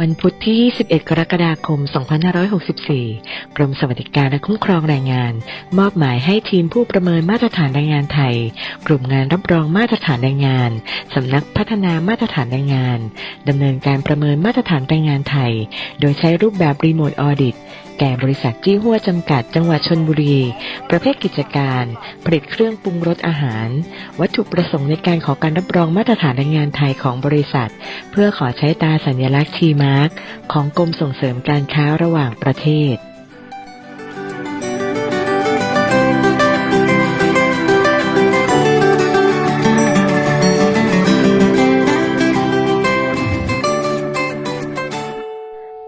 วันพุธที่ 21 กรกฎาคม 2564 กรมสวัสดิการและคุ้มครองแรงงาน มอบหมายให้ทีมผู้ประเมินมาตรฐานแรงงานไทย กลุ่มงานรับรองมาตรฐานแรงงาน สำนักพัฒนามาตรฐานแรงงานดำเนินการประเมินมาตรฐานแรงงานไทย โดยใช้รูปแบบรีโมทออดิตแก่บริษัทจี้หัวจำกัดจังหวัดชนบุรี ประเภทกิจการ ผลิตเครื่องปรุงรสอาหาร วัตถุประสงค์ในการขอการรับรองมาตรฐานแรงงานไทยของบริษัท เพื่อขอใช้ตราสัญลักษณ์ทีมาร์กของกรมส่งเสริมการค้าระหว่างประเทศ